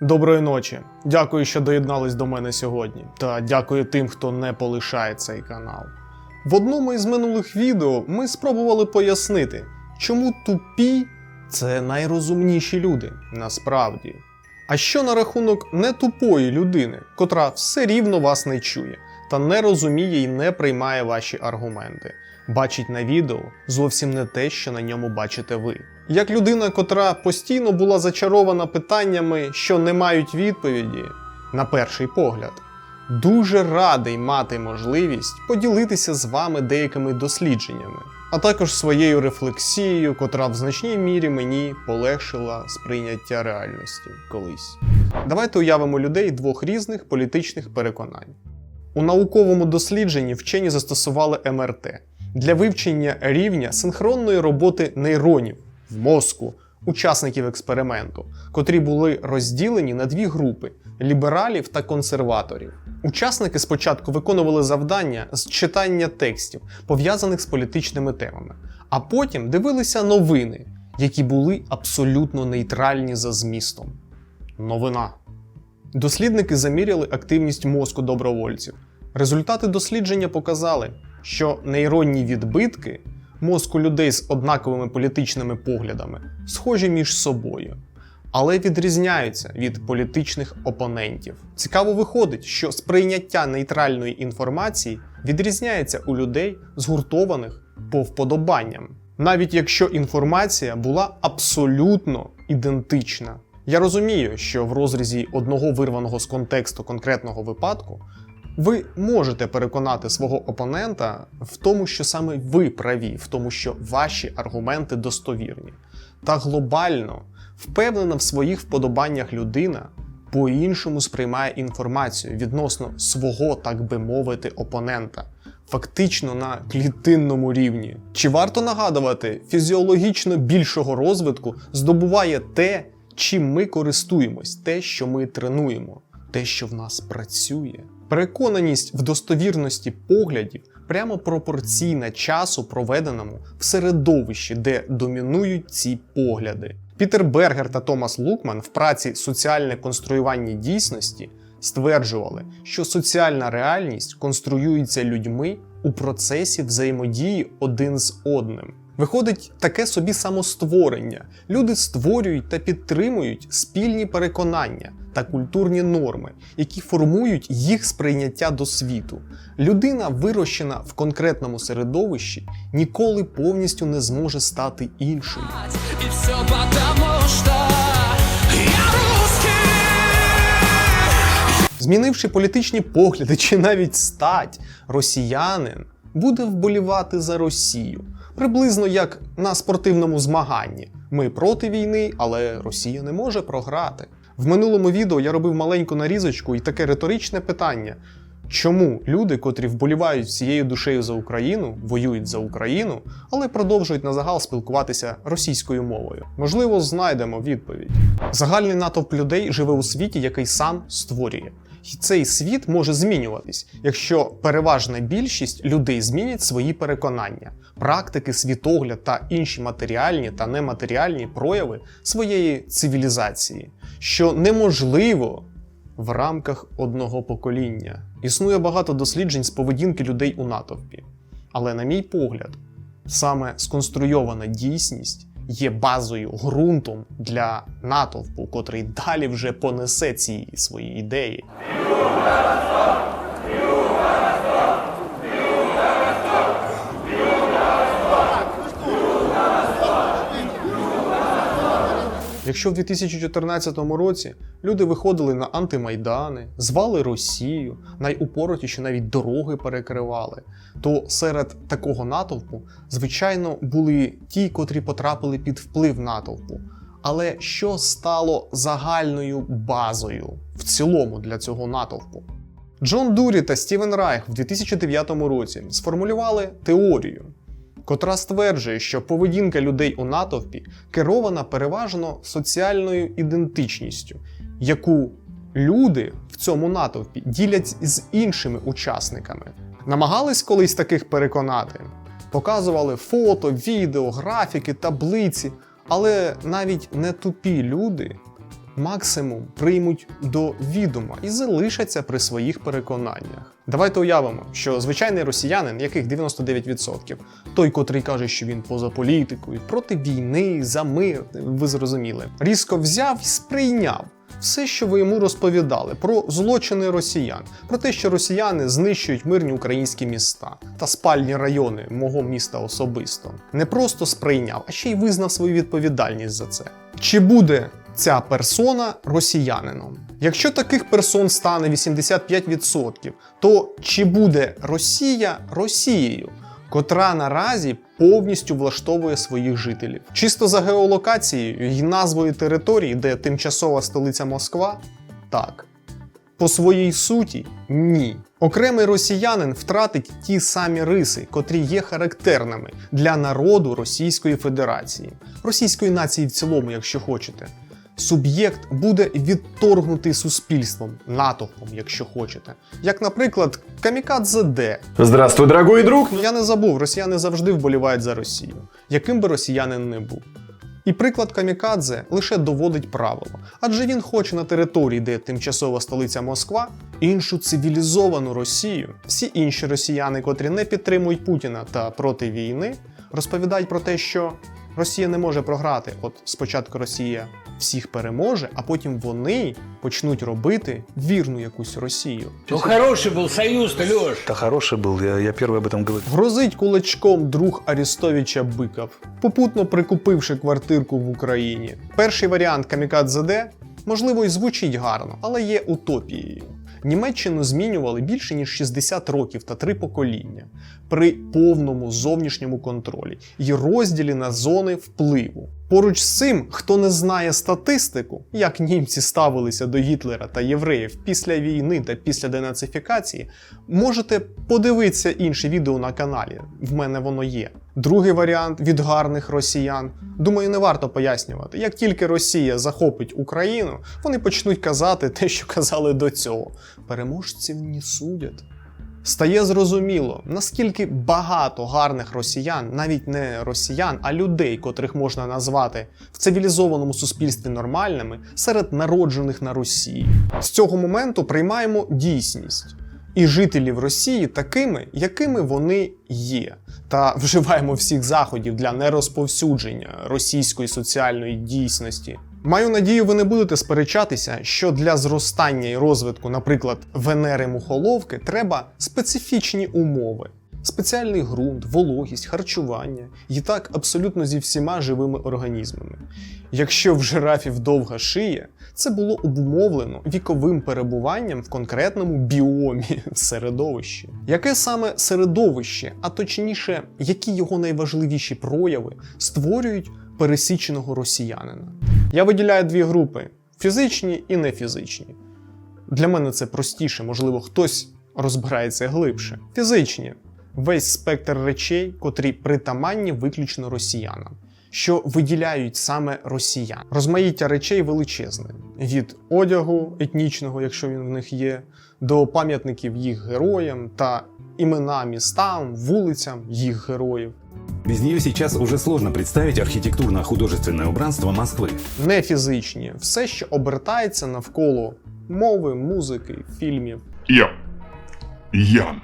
Доброї ночі. Дякую, що доєднались до мене сьогодні. Та дякую тим, хто не полишає цей канал. В одному із минулих відео ми спробували пояснити, чому тупі це найрозумніші люди насправді. А що на рахунок нетупої людини, котра все рівно вас не чує та не розуміє і не приймає ваші аргументи, бачить на відео зовсім не те, що на ньому бачите ви. Як людина, котра постійно була зачарована питаннями, що не мають відповіді, на перший погляд, дуже радий мати можливість поділитися з вами деякими дослідженнями, а також своєю рефлексією, котра в значній мірі мені полегшила сприйняття реальності колись. Давайте уявимо людей двох різних політичних переконань. У науковому дослідженні вчені застосували МРТ для вивчення рівня синхронної роботи нейронів мозку учасників експерименту, котрі були розділені на дві групи лібералів та консерваторів. Учасники спочатку виконували завдання з читання текстів, пов'язаних з політичними темами, а потім дивилися новини, які були абсолютно нейтральні за змістом. Новина. Дослідники заміряли активність мозку добровольців. Результати дослідження показали, що нейронні відбитки мозку людей з однаковими політичними поглядами схожі між собою, але відрізняються від політичних опонентів. Цікаво виходить, що сприйняття нейтральної інформації відрізняється у людей, згуртованих по вподобанням, навіть якщо інформація була абсолютно ідентична. Я розумію, що в розрізі одного вирваного з контексту конкретного випадку ви можете переконати свого опонента в тому, що саме ви праві, в тому, що ваші аргументи достовірні. Та глобально впевнена в своїх вподобаннях людина по-іншому сприймає інформацію відносно свого, так би мовити, опонента. Фактично на клітинному рівні. Чи варто нагадувати, фізіологічно більшого розвитку здобуває те, чим ми користуємось, те, що ми тренуємо, те, що в нас працює. Переконаність в достовірності поглядів прямо пропорційна часу, проведеному в середовищі, де домінують ці погляди. Пітер Бергер та Томас Лукман в праці Соціальне конструювання дійсності стверджували, що соціальна реальність конструюється людьми у процесі взаємодії один з одним. Виходить таке собі самостворення. Люди створюють та підтримують спільні переконання та культурні норми, які формують їх сприйняття до світу. Людина, вирощена в конкретному середовищі, ніколи повністю не зможе стати іншою. И все потому, что я. Змінивши політичні погляди чи навіть стать, росіянин буде вболівати за Росію. Приблизно як на спортивному змаганні. Ми проти війни, але Росія не може програти. В минулому відео я робив маленьку нарізочку і таке риторичне питання: чому люди, котрі вболівають всією душею за Україну, воюють за Україну, але продовжують на загал спілкуватися російською мовою? Можливо, знайдемо відповідь. Загальний натовп людей живе у світі, який сам створює. Цей світ може змінюватись, якщо переважна більшість людей змінять свої переконання, практики, світогляд та інші матеріальні та нематеріальні прояви своєї цивілізації, що неможливо в рамках одного покоління. Існує багато досліджень з поведінки людей у натовпі. Але, на мій погляд, саме сконструйована дійсність є базою, ґрунтом для натовпу, котрий далі вже понесе ці свої ідеї. Якщо в 2014 році люди виходили на антимайдани, звали Росію, найупоротіші навіть дороги перекривали, то серед такого натовпу, звичайно, були ті, котрі потрапили під вплив натовпу. Але що стало загальною базою в цілому для цього натовпу? Джон Дурі та Стівен Райх в 2009 році сформулювали теорію, котра стверджує, що поведінка людей у натовпі керована переважно соціальною ідентичністю, яку люди в цьому натовпі ділять з іншими учасниками. Намагались колись таких переконати, показували фото, відео, графіки, таблиці, але навіть не тупі люди максимум приймуть до відома і залишаться при своїх переконаннях. Давайте уявимо, що звичайний росіянин, яких 99%, той, котрий каже, що він поза політикою, проти війни, за мир, ви зрозуміли, різко взяв і сприйняв все, що ви йому розповідали про злочини росіян, про те, що росіяни знищують мирні українські міста та спальні райони мого міста особисто, не просто сприйняв, а ще й визнав свою відповідальність за це. Чи буде ця персона росіянином? Якщо таких персон стане 85%, то чи буде Росія Росією? котра наразі повністю влаштовує своїх жителів. Чисто за геолокацією і назвою території, де тимчасова столиця Москва, так. По своїй суті ні. Окремий росіянин втратить ті самі риси, котрі є характерними для народу Російської Федерації, російської нації в цілому, якщо хочете. Суб'єкт буде відторгнутий суспільством, натовпом, якщо хочете. Як, наприклад, Камікадзе Д, Здравствуй, дорогой друг! Ну, Я не забув, росіяни завжди вболівають за Росію, яким би росіянин не був. І приклад Камікадзе лише доводить правило, адже він хоче на території, де тимчасова столиця Москва, іншу цивілізовану Росію. Всі інші росіяни, котрі не підтримують Путіна та проти війни, розповідають про те, що Росія не може програти. От спочатку Росія всіх переможе, а потім вони почнуть робити вірну якусь Росію. Ну хороший был союз-то, Леш. Да хороший был, я, я первый об этом говорил. Грозить кулачком друг Арістовича Биков, попутно прикупивши квартирку в Україні. Перший варіант Камікадзе Д, можливо, і звучить гарно, але є утопією. Німеччину змінювали більше ніж 60 років та три покоління при повному зовнішньому контролі і розділі на зони впливу. Поруч з цим, хто не знає статистику, як німці ставилися до Гітлера та євреїв після війни та після денацифікації, можете подивитися інше відео на каналі. В мене воно є. Другий варіант від гарних росіян. Думаю, не варто пояснювати. Як тільки Росія захопить Україну, вони почнуть казати те, що казали до цього. Переможців не судять. Стає зрозуміло, наскільки багато гарних росіян, навіть не росіян, а людей, котрих можна назвати в цивілізованому суспільстві нормальними, серед народжених на Росії. З цього моменту приймаємо дійсність і жителів Росії такими, якими вони є, та вживаємо всіх заходів для нерозповсюдження російської соціальної дійсності. Маю надію, ви не будете сперечатися, що для зростання і розвитку, наприклад, Венери мухоловки, треба специфічні умови. Спеціальний ґрунт, вологість, харчування і так абсолютно зі всіма живими організмами. Якщо в жирафів довга шия, це було обумовлено віковим перебуванням в конкретному біомі середовищі. Яке саме середовище, а точніше, які його найважливіші прояви створюють пересіченого росіянина? Я виділяю дві групи: фізичні і нефізичні. Для мене це простіше, можливо, хтось розбирається глибше. Фізичні весь спектр речей, котрі притаманні виключно росіянам, що виділяють саме росіян. Розмаїття речей величезне: від одягу етнічного, якщо він в них є, до пам'ятників їх героям та імена містам, вулицям їх героїв. Без нее сейчас уже сложно представить архитектурно-художественное убранство Москвы. Нефізичні все, що обертається навколо мови, музики, фільмів. Я. Ян.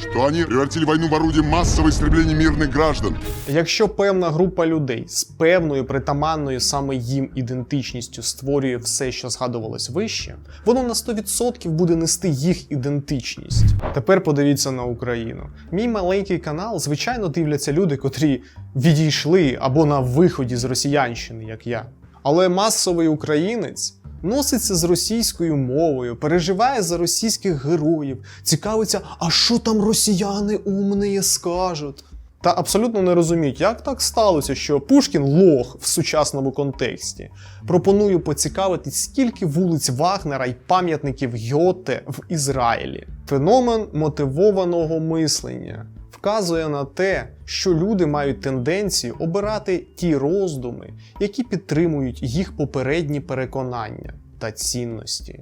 Что они превратили войну в орудие массового истребления мирных граждан. Якщо певна група людей з певною притаманною саме їм ідентичністю створює все, що згадувалось вище, воно на 100% буде нести їх ідентичність. Тепер подивіться на Україну. Мій маленький канал, звичайно, дивляться люди, котрі відійшли або на виході з росіянщини, як я. Але масовий українець носиться з російською мовою, переживає за російських героїв, цікавиться, а що там росіяни умні скажуть. Та абсолютно не розуміють, як так сталося, що Пушкін лох в сучасному контексті. Пропоную поцікавитись, скільки вулиць Вагнера й пам'ятників Гьоте в Ізраїлі. Феномен мотивованого мислення вказує на те, що люди мають тенденцію обирати ті роздуми, які підтримують їх попередні переконання та цінності,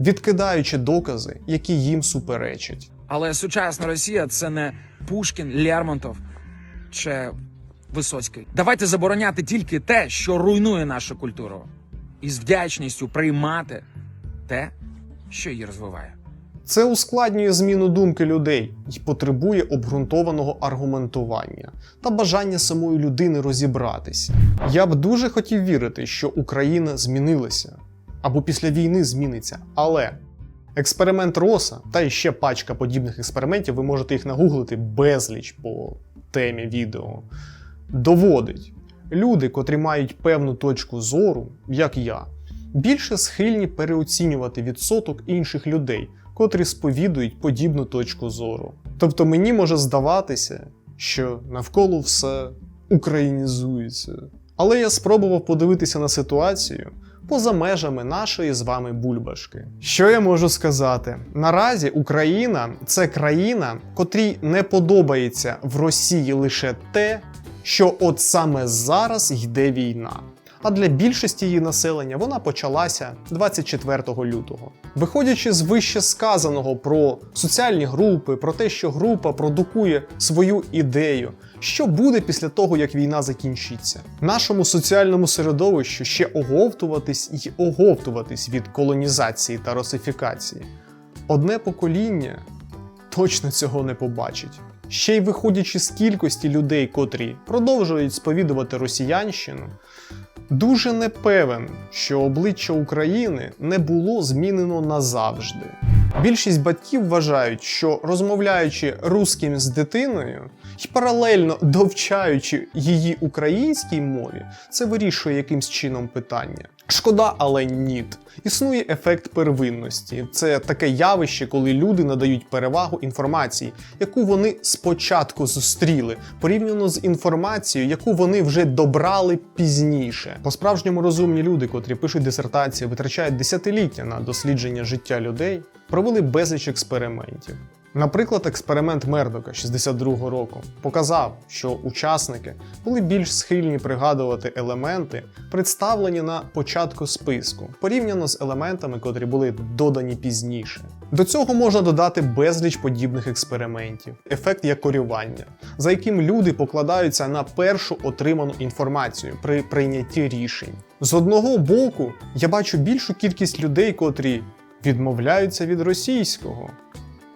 відкидаючи докази, які їм суперечать. Але сучасна Росія це не Пушкін, Лермонтов чи Висоцький. Давайте забороняти тільки те, що руйнує нашу культуру. і з вдячністю приймати те, що її розвиває. Це ускладнює зміну думки людей і потребує обґрунтованого аргументування та бажання самої людини розібратися. Я б дуже хотів вірити, що Україна змінилася або після війни зміниться, але експеримент Роса та іще пачка подібних експериментів, ви можете їх нагуглити безліч по темі відео, доводить. Люди, котрі мають певну точку зору, як я, більше схильні переоцінювати відсоток інших людей, котрі сповідують подібну точку зору. Тобто мені може здаватися, що навколо все українізується. Але я спробував подивитися на ситуацію поза межами нашої з вами бульбашки. Що я можу сказати? Наразі Україна це країна, котрій не подобається в Росії лише те, що от саме зараз йде війна. А для більшості її населення вона почалася 24 лютого. Виходячи з вище сказаного про соціальні групи, про те, що група продукує свою ідею, що буде після того, як війна закінчиться, нашому соціальному середовищу ще оговтуватись і оговтуватись від колонізації та русифікації. Одне покоління точно цього не побачить. Ще й виходячи з кількості людей, котрі продовжують сповідувати росіянщину, дуже не певен, що обличчя України не було змінено назавжди. Більшість батьків вважають, що розмовляючи русським з дитиною і паралельно довчаючи її українській мові, це вирішує якимсь чином питання. Шкода, але ніт. Існує ефект первинності. Це таке явище, коли люди надають перевагу інформації, яку вони спочатку зустріли, порівняно з інформацією, яку вони вже добрали пізніше. По-справжньому розумні люди, котрі пишуть дисертації, витрачають десятиліття на дослідження життя людей, провели безліч експериментів. Наприклад, експеримент Мердока 62-го року показав, що учасники були більш схильні пригадувати елементи, представлені на початку списку, порівняно з елементами, котрі були додані пізніше. До цього можна додати безліч подібних експериментів, ефект якорювання, за яким люди покладаються на першу отриману інформацію при прийнятті рішень. З одного боку, я бачу більшу кількість людей, котрі відмовляються від російського.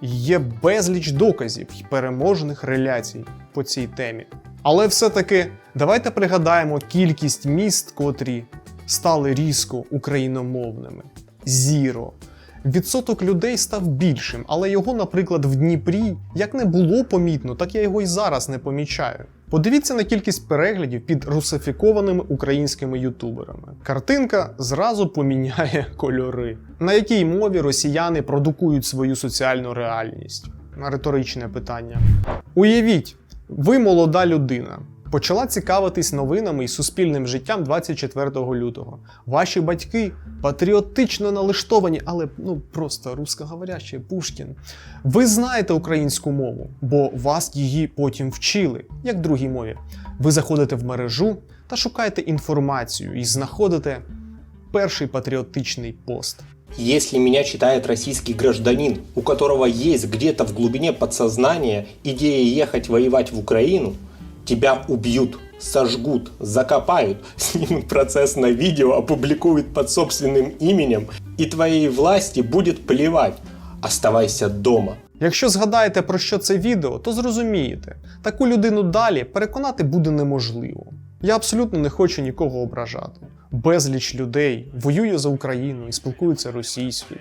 Є безліч доказів і переможних реляцій по цій темі. Але все-таки давайте пригадаємо кількість міст, котрі стали різко україномовними. Зіро. Відсоток людей став більшим, але його, наприклад, в Дніпрі як не було помітно, так я його й зараз не помічаю. Подивіться на кількість переглядів під русифікованими українськими ютуберами. Картинка зразу поміняє кольори. На якій мові росіяни продукують свою соціальну реальність? Риторичне питання. Уявіть, ви молода людина. Почала цікавитись новинами і суспільним життям 24 лютого. Ваші батьки патріотично налаштовані, але ну просто русскоговорящий Пушкін. Ви знаєте українську мову, бо вас її потім вчили, як другій мові. Ви заходите в мережу та шукаєте інформацію і знаходите перший патріотичний пост. Если меня читает российский гражданин, у которого есть где-то в глубине подсознания идея ехать воевать в Украину, тебя убьют, сожгут, закопают, снимут процесс на видео, опубликуют под собственным именем, и твоей власти будет плевать. Оставайся дома. Якщо згадаєте про що це відео, то зрозумієте, таку людину далі переконати буде неможливо. Я абсолютно не хочу нікого ображати. Безліч людей воює за Україну і спілкується російською.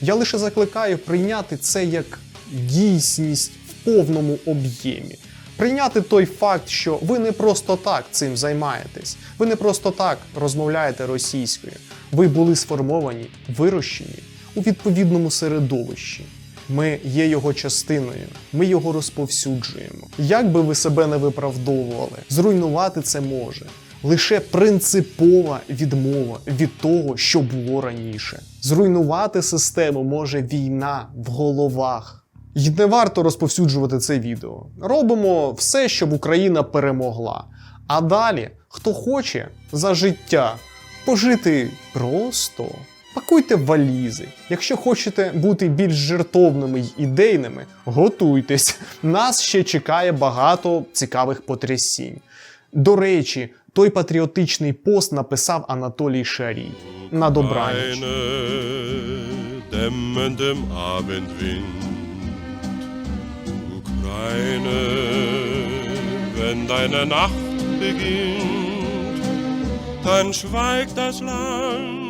Я лише закликаю прийняти це як дійсність в повному об'ємі. Прийняти той факт, що ви не просто так цим займаєтесь, ви не просто так розмовляєте російською. Ви були сформовані, вирощені у відповідному середовищі. Ми є його частиною, ми його розповсюджуємо. Як би ви себе не виправдовували, зруйнувати це може лише принципова відмова від того, що було раніше. Зруйнувати систему може війна в головах. І не варто розповсюджувати це відео. Робимо все, щоб Україна перемогла. А далі, хто хоче за життя пожити просто. Пакуйте валізи. Якщо хочете бути більш жертовними й ідейними, готуйтесь. Нас ще чекає багато цікавих потрясінь. До речі, той патріотичний пост написав Анатолій Шарій. На добраніч. Ukraine, wenn deine Nacht beginnt, dann schweigt das Land